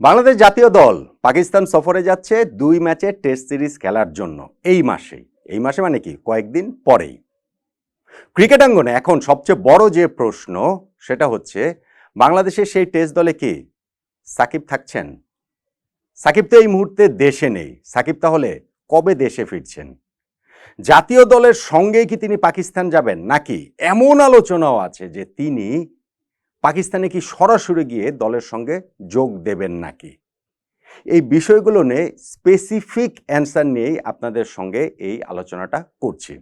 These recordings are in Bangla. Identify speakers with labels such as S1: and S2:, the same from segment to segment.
S1: বাংলাদেশ জাতীয় দল পাকিস্তান সফরে যাচ্ছে দুই ম্যাচে টেস্ট সিরিজ খেলার জন্য এই মাসেই এই মাসে মানে কি? কয়েকদিন পরেই। ক্রিকেট অঙ্গনে এখন সবচেয়ে বড় যে প্রশ্ন, সেটা হচ্ছে বাংলাদেশের সেই টেস্ট দলে কি? সাকিব থাকছেন? সাকিব তো এই মুহূর্তে দেশে নেই। সাকিব তাহলে কবে দেশে ফিরছেন? জাতীয় দলের সঙ্গেই কি তিনি পাকিস্তান যাবেন? নাকি এমন আলোচনাও আছে যে তিনি পাকিস্তানে কি সরাসরি গিয়ে দলের সঙ্গে যোগ দেবেন নাকি? এই বিষয়গুলো নিয়ে স্পেসিফিক অ্যান্সার নিয়েই আপনাদের সঙ্গে এই আলোচনাটা করছি।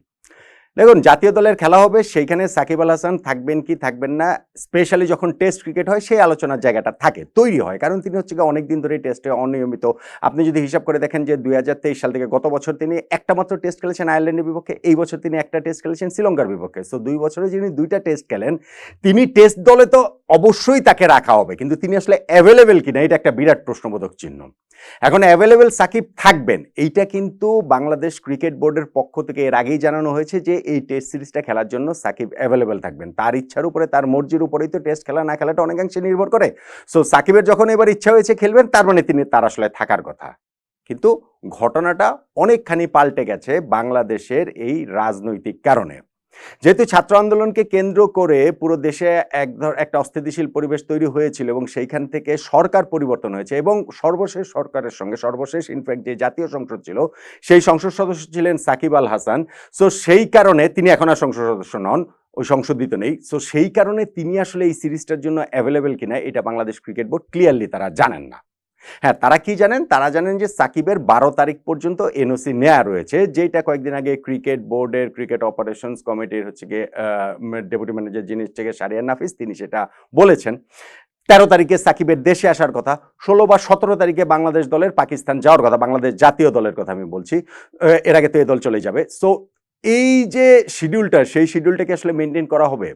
S1: দেখুন, জাতীয় দলের খেলা হবে, সেইখানে সাকিব আল হাসান থাকবেন কি থাকবেন না স্পেশালি যখন টেস্ট ক্রিকেট হয়, সেই আলোচনার জায়গাটা থাকে, তৈরি হয়। কারণ তিনি হচ্ছে অনেক দিন ধরে টেস্টে অনিয়মিত। আপনি যদি হিসাব করে দেখেন যে দুই হাজার তেইশ সাল থেকে গত বছর তিনি একটা মাত্র টেস্ট খেলেছেন আয়ারল্যান্ডের বিপক্ষে, এই বছর তিনি একটা টেস্ট খেলেছেন শ্রীলঙ্কার বিপক্ষে। সো দুই বছরে যিনি দুইটা টেস্ট খেলেন, তিনি টেস্ট দলে তো অবশ্যই তাকে রাখা হবে, কিন্তু তিনি আসলে অ্যাভেলেবেল কিনা, এটা একটা বিরাট প্রশ্নবোধক চিহ্ন। এখন অ্যাভেলেবেল সাকিব থাকবেন, এইটা কিন্তু বাংলাদেশ ক্রিকেট বোর্ডের পক্ষ থেকে এর আগেই জানানো হয়েছে যে এই টেস্ট সিরিজটা খেলার জন্য সাকিব অ্যাভেলেবেল থাকবেন। তার ইচ্ছার উপরে, তার মর্জির উপরেই তো টেস্ট খেলা না খেলাটা অনেকাংশে নির্ভর করে। সো সাকিবের যখন এবার ইচ্ছা হয়েছে খেলবেন, তার মানে তিনি তার আসলে থাকার কথা। কিন্তু ঘটনাটা অনেকখানি পাল্টে গেছে বাংলাদেশের এই রাজনৈতিক কারণে। যেহেতু ছাত্র আন্দোলনকে কেন্দ্র করে পুরো দেশে এক ধর, একটা অস্থিতিশীল পরিবেশ তৈরি হয়েছিল এবং সেইখান থেকে সরকার পরিবর্তন হয়েছে এবং সর্বশেষ সরকারের সঙ্গে, সর্বশেষ ইনফ্যাক্ট যে জাতীয় সংসদ ছিল, সেই সংসদ সদস্য ছিলেন সাকিব আল হাসান। সো সেই কারণে তিনি এখন আর সংসদ সদস্য নন, ওই সংশোধিত নেই। সো সেই কারণে তিনি আসলে এই সিরিজটার জন্য অ্যাভেলেবেল কিনা, এটা বাংলাদেশ ক্রিকেট বোর্ড ক্লিয়ারলি তারা জানেন না। হ্যাঁ তারা কি জানেন? তারা জানেন যে সাকিবের বারো তারিখ পর্যন্ত এনওসি নেওয়া রয়েছে, যেটা কয়েকদিন আগে ক্রিকেট বোর্ডের, ক্রিকেট অপারেশনস কমিটির হচ্ছে গিয়ে ডেপুটি ম্যানেজার যিনি হচ্ছে গিয়ে সারিয়ান নাফিস, তিনি সেটা বলেছেন। তেরো তারিখে সাকিবের দেশে আসার কথা, ষোলো বা সতেরো তারিখে বাংলাদেশ দলের পাকিস্তান যাওয়ার কথা, বাংলাদেশ জাতীয় দলের কথা আমি বলছি এর আগে তো এই দল চলে যাবে। সো এই যে শিডিউলটা সেই শিডিউলটাকে আসলে মেনটেন করা হবে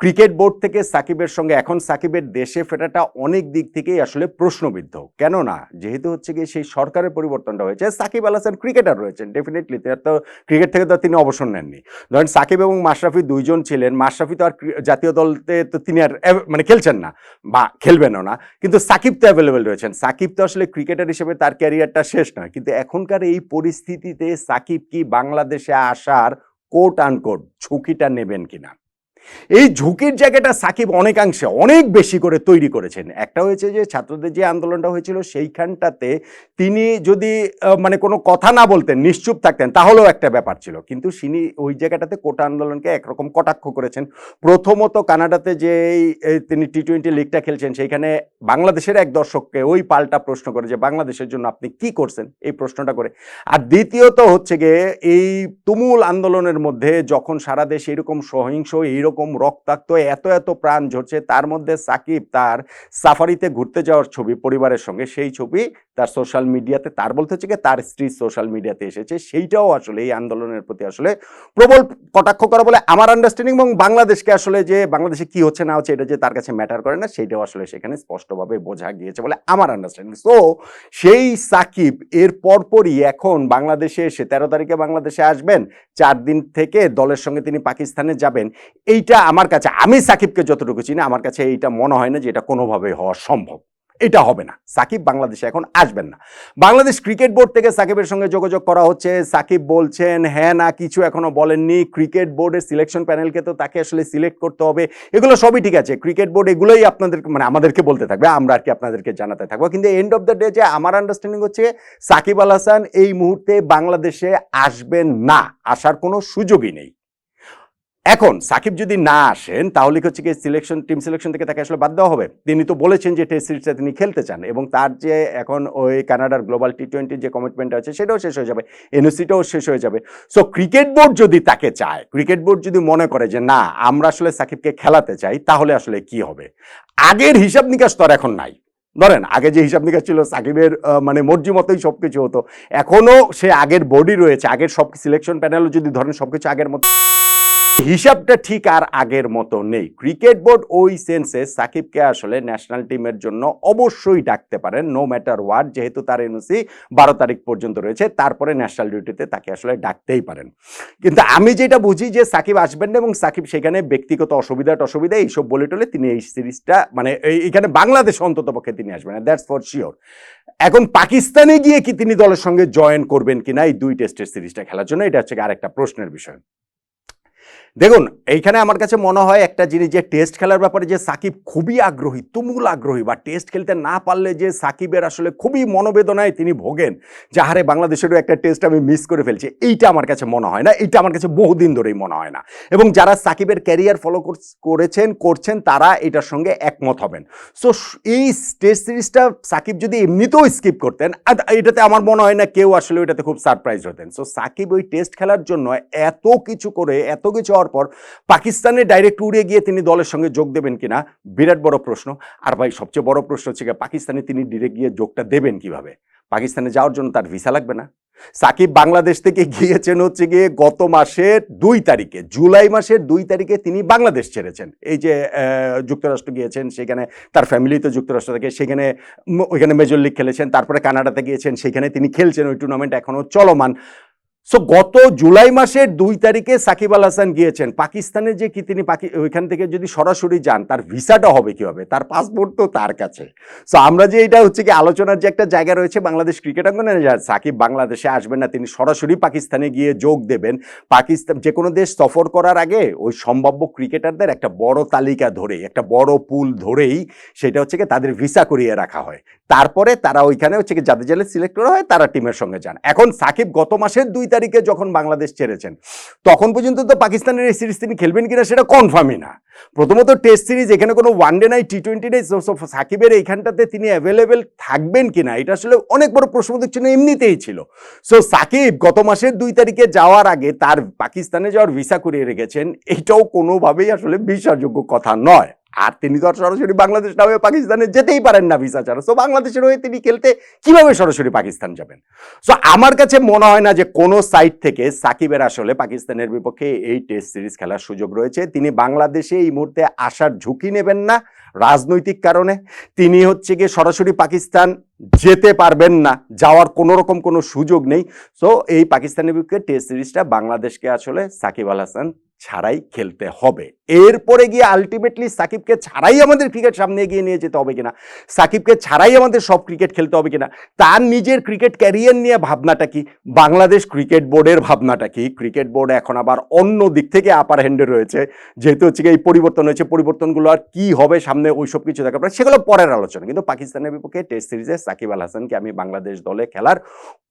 S1: ক্রিকেট বোর্ড থেকে সাকিবের সঙ্গে এখন সাকিবের দেশে ফেরাটা অনেক দিক থেকেই আসলে প্রশ্নবিদ্ধ। কেননা, যেহেতু হচ্ছে গিয়ে সেই সরকারের পরিবর্তনটা হয়েছে, সাকিব আল হাসান ক্রিকেটার রয়েছেন ডেফিনেটলি তো ক্রিকেট থেকে তো তিনি অবসর নেননি। ধরেন সাকিব এবং মাশরাফি দুইজন ছিলেন, মাশরাফি তো আর জাতীয় দলতে তো তিনি আর মানে খেলছেন না, বা খেলবেনও না, কিন্তু সাকিব তো অ্যাভেলেবেল রয়েছেন। সাকিব তো আসলে ক্রিকেটার হিসেবে তার ক্যারিয়ারটা শেষ নয়, কিন্তু এখনকার এই পরিস্থিতিতে সাকিব কি বাংলাদেশে আসার কোট আনকোট ঝুঁকিটা নেবেন কিনা? এই ঝুঁকির জায়গাটা সাকিব অনেকাংশে অনেক বেশি করে তৈরি করেছেন। একটা হয়েছে যে, ছাত্রদের যে আন্দোলনটা হয়েছিল সেইখানটাতে তিনি যদি মানে কোনো কথা না বলতেন, নিশ্চুপ থাকতেন, তাহলেও একটা ব্যাপার ছিল। কিন্তু তিনি ওই জায়গাটাতে কোটা আন্দোলনকে একরকম কটাক্ষ করেছেন। প্রথমত কানাডাতে যে তিনি টি টোয়েন্টি লিগটা খেলছেন, সেইখানে বাংলাদেশের এক দর্শককে ওই পাল্টা প্রশ্ন করে যে, বাংলাদেশের জন্য আপনি কি করছেন? এই প্রশ্নটা করে। আর দ্বিতীয়ত হচ্ছে গিয়ে, এই তুমুল আন্দোলনের মধ্যে যখন সারা দেশে এরকম সহিংস, এইরকম রক্তাক্ত এত এত প্রাণ ঝরছে, তার মধ্যে সাকিব তার সাফারিতে ঘুরতে যাওয়ার ছবি, পরিবারের সঙ্গে সেই ছবি তার সোশ্যাল মিডিয়াতে তার বলতে হচ্ছে তার স্ত্রী সোশ্যাল মিডিয়াতে এসেছে। সেইটাও আসলে এই আন্দোলনের প্রতি আসলে প্রবল কটাক্ষ করা বলে আমার আন্ডারস্ট্যান্ডিং এবং বাংলাদেশকে আসলে যে বাংলাদেশে কি হচ্ছে না হচ্ছে এটা যে তার কাছে ম্যাটার করে না, সেইটাও আসলে সেখানে স্পষ্টভাবে বোঝা গিয়েছে বলে আমার আন্ডারস্ট্যান্ডিং সো সেই সাকিব এর পরপরই এখন বাংলাদেশে এসে, তেরো তারিখে বাংলাদেশে আসবেন, চার দিন থেকে দলের সঙ্গে তিনি পাকিস্তানে যাবেন। এইটা আমার কাছে, আমি সাকিবকে যতটুকু চিনি, আমার কাছে এইটা মনে হয় না যে এটা কোনোভাবে হওয়া সম্ভব। এটা হবে না। সাকিব বাংলাদেশে এখন আসবেন না। বাংলাদেশ ক্রিকেট বোর্ড থেকে সাকিবের সঙ্গে যোগাযোগ করা হচ্ছে। সাকিব বলছেন হ্যাঁ না, কিছু এখনও বলেননি। ক্রিকেট বোর্ডের সিলেকশন প্যানেলকে তো তাকে আসলে সিলেক্ট করতে হবে। এগুলো সবই ঠিক আছে। ক্রিকেট বোর্ড এগুলোই আপনাদের মানে আমাদেরকে বলতে থাকবে। আমরা আর কি আপনাদেরকে জানাতে থাকব। কিন্তু এন্ড অফ দ্য ডে যে আমার আন্ডারস্ট্যান্ডিং হচ্ছে, সাকিব আল হাসান এই মুহূর্তে বাংলাদেশে আসবেন না। আসার কোনো সুযোগই নেই। এখন সাকিব যদি না আসেন, তাহলে হচ্ছে কি সিলেকশন টিম সিলেকশন থেকে তাকে আসলে বাদ দেওয়া হবে। তিনি তো বলেছেন যে টেস্ট সিরিজটা তিনি খেলতে চান এবং তার যে এখন ওই কানাডার গ্লোবাল টি টোয়েন্টির যে কমিটমেন্ট আছে, সেটাও শেষ হয়ে যাবে। এনওসিটাও শেষ হয়ে যাবে। সো ক্রিকেট বোর্ড যদি তাকে চায় ক্রিকেট বোর্ড যদি মনে করে যে না, আমরা আসলে সাকিবকে খেলাতে চাই, তাহলে আসলে কি হবে? আগের হিসাব নিকাশ তো এখন নাই। ধরেন, আগে যে হিসাব নিকাশ ছিল সাকিবের মানে মর্জি মতোই সব কিছু হতো। এখনও সে আগের বডি রয়েছে, আগের সব সিলেকশন প্যানেলও যদি ধরেন সব কিছু আগের মতো হিসাবটা ঠিক আর আগের মতো নেই। ক্রিকেট বোর্ড ওই সেন্সে সাকিবকে আসলে ন্যাশনাল টিমের জন্য অবশ্যই ডাকতে পারেন নো ম্যাটার ওয়াট যেহেতু তার এনওসি বারো তারিখ পর্যন্ত রয়েছে, তারপরে ন্যাশনাল ডিউটিতে তাকে আসলে ডাকতেই পারেন। কিন্তু আমি যেটা বুঝি যে সাকিব আসবেন না এবং সাকিব সেখানে ব্যক্তিগত অসুবিধা টসুবিধা এইসব বলে টলে তিনি এই সিরিজটা মানে এখানে বাংলাদেশ অন্তত পক্ষে তিনি আসবেন দ্যাটস ফর শিওর এখন পাকিস্তানে গিয়ে কি তিনি দলের সঙ্গে জয়েন করবেন কিনা এই দুই টেস্টের সিরিজটা খেলার জন্য, এটা হচ্ছে আরেকটা প্রশ্নের বিষয়। দেখুন, এইখানে আমার কাছে মনে হয় একটা জিনিস যে টেস্ট খেলার ব্যাপারে যে সাকিব খুবই আগ্রহী, তুমুল আগ্রহী, বা টেস্ট খেলতে না পারলে যে সাকিবের আসলে খুবই মনোবেদনায় তিনি ভোগেন, যে হারে বাংলাদেশেরও একটা টেস্ট আমি মিস করে ফেলছি, এইটা আমার কাছে মনে হয় না, এইটা আমার কাছে বহুদিন ধরেই মনে হয় না। এবং যারা সাকিবের ক্যারিয়ার ফলো করেছেন, করছেন, তারা এটার সঙ্গে একমত হবেন। সো এই টেস্ট সিরিজটা সাকিব যদি এমনিতেও স্কিপ করতেন এটাতে আমার মনে হয় না কেউ আসলে ওইটাতে খুব সারপ্রাইজ হতেন। সো সাকিব ওই টেস্ট খেলার জন্য এত কিছু করে, এত কিছু হওয়ার পর পাকিস্তানে ডাইরেক্ট উড়ে গিয়ে তিনি দলের সঙ্গে যোগ দেবেন কিনা? বিরাট বড় প্রশ্ন। আর ভাই, সবচেয়ে বড় প্রশ্ন হচ্ছে পাকিস্তানে তিনি ডিরেক্ট গিয়ে যোগটা দেবেন কীভাবে? পাকিস্তানে যাওয়ার জন্য তার ভিসা লাগবে না। সাকিব বাংলাদেশ থেকে গিয়েছেন হচ্ছে গিয়ে গত মাসের দুই তারিখে, জুলাই মাসের দুই তারিখে তিনি বাংলাদেশ ছেড়েছেন। এই যে যুক্তরাষ্ট্র গিয়েছেন, সেখানে তার ফ্যামিলি তো যুক্তরাষ্ট্র থেকে, সেখানে ওইখানে মেজর লিগ খেলেছেন, তারপরে কানাডাতে গিয়েছেন, সেখানে তিনি খেলছেন ওই টুর্নামেন্ট এখনও চলমান। সো গত জুলাই মাসের দুই তারিখে সাকিব আল হাসান গিয়েছেন। পাকিস্তানে যে কি তিনি পাকি ওইখান থেকে যদি সরাসরি যান, তার ভিসাটা হবে কীভাবে? তার পাসপোর্ট তো তার কাছে। সো আমরা যে এটা হচ্ছে কি আলোচনার যে একটা জায়গা রয়েছে বাংলাদেশ ক্রিকেট অঙ্গনে সাকিব বাংলাদেশে আসবেন না, তিনি সরাসরি পাকিস্তানে গিয়ে যোগ দেবেন। পাকিস্তান যে কোনো দেশ সফর করার আগে ওই সম্ভাব্য ক্রিকেটারদের একটা বড় তালিকা ধরেই, একটা বড় পুল ধরেই সেটা হচ্ছে কি তাদের ভিসা করিয়ে রাখা হয়। তারপরে তারা ওইখানে হচ্ছে কি যাদের জেলে সিলেক্ট করা হয়, তারা টিমের সঙ্গে যান। এখন সাকিব গত মাসের দুই তারিখে যখন বাংলাদেশ ছেড়েছেন, তখন পর্যন্ত তো পাকিস্তানের এই সিরিজ তিনি খেলবেন কিনা সেটা কনফার্মই না। প্রথমত টেস্ট সিরিজ এখানে কোনো ওয়ান ডে নাই টি টোয়েন্টি নেই সাকিবের এইখানটাতে তিনি অ্যাভেলেবেল থাকবেন কিনা, এটা আসলে অনেক বড় প্রশ্নবোধক চিহ্ন এমনিতেই ছিল। সো, সাকিব গত মাসের দুই তারিখে যাওয়ার আগে তার পাকিস্তানে যাওয়ার ভিসা করিয়ে রেখেছেন, এটাও কোনোভাবেই আসলে বিশ্বাসযোগ্য কথা নয়। আর তিনি তো সরাসরি বাংলাদেশ না হয়ে পাকিস্তানে যেতেই পারেন না ভিসা ছাড়া। সো বাংলাদেশের হয়ে তিনি খেলতে কীভাবে সরাসরি পাকিস্তান যাবেন? সো আমার কাছে মনে হয় না যে কোনো সাইড থেকে সাকিবের আসলে পাকিস্তানের বিপক্ষে এই টেস্ট সিরিজ খেলার সুযোগ রয়েছে। তিনি বাংলাদেশে এই মুহূর্তে আসার ঝুঁকি নেবেন না রাজনৈতিক কারণে। তিনি হচ্ছে গিয়ে সরাসরি পাকিস্তান যেতে পারবেন না, যাওয়ার কোনো রকম কোনো সুযোগ নেই। সো এই পাকিস্তানের বিপক্ষে টেস্ট সিরিজটা বাংলাদেশকে আসলে সাকিব আল হাসান ছাড়াই খেলতে হবে। এরপরে গিয়ে আলটিমেটলি সাকিবকে ছাড়াই আমাদের ক্রিকেট সামনে এগিয়ে নিয়ে যেতে হবে কিনা? সাকিবকে ছাড়াই আমাদের সব ক্রিকেট খেলতে হবে কিনা? তার নিজের ক্রিকেট ক্যারিয়ার নিয়ে ভাবনাটা কি? বাংলাদেশ ক্রিকেট বোর্ডের ভাবনাটা কি? ক্রিকেট বোর্ড এখন আবার অন্য দিক থেকে আপার হ্যান্ডে রয়েছে। যেহেতু হচ্ছে এই পরিবর্তন হয়েছে, পরিবর্তনগুলো আর কি হবে সামনে ওই সব কিছু পরে সেগুলো পরের আলোচনা। কিন্তু পাকিস্তানের বিপক্ষে টেস্ট সিরিজে সাকিব আল হাসানকে আমি বাংলাদেশ দলে খেলার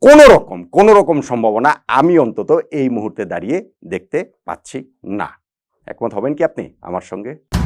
S1: কোনো রকম কোনো রকম সম্ভাবনা আমি অন্তত এই মুহূর্তে দাঁড়িয়ে দেখতে পাচ্ছি। না। একমত হবেন কি আপনি আমার সঙ্গে?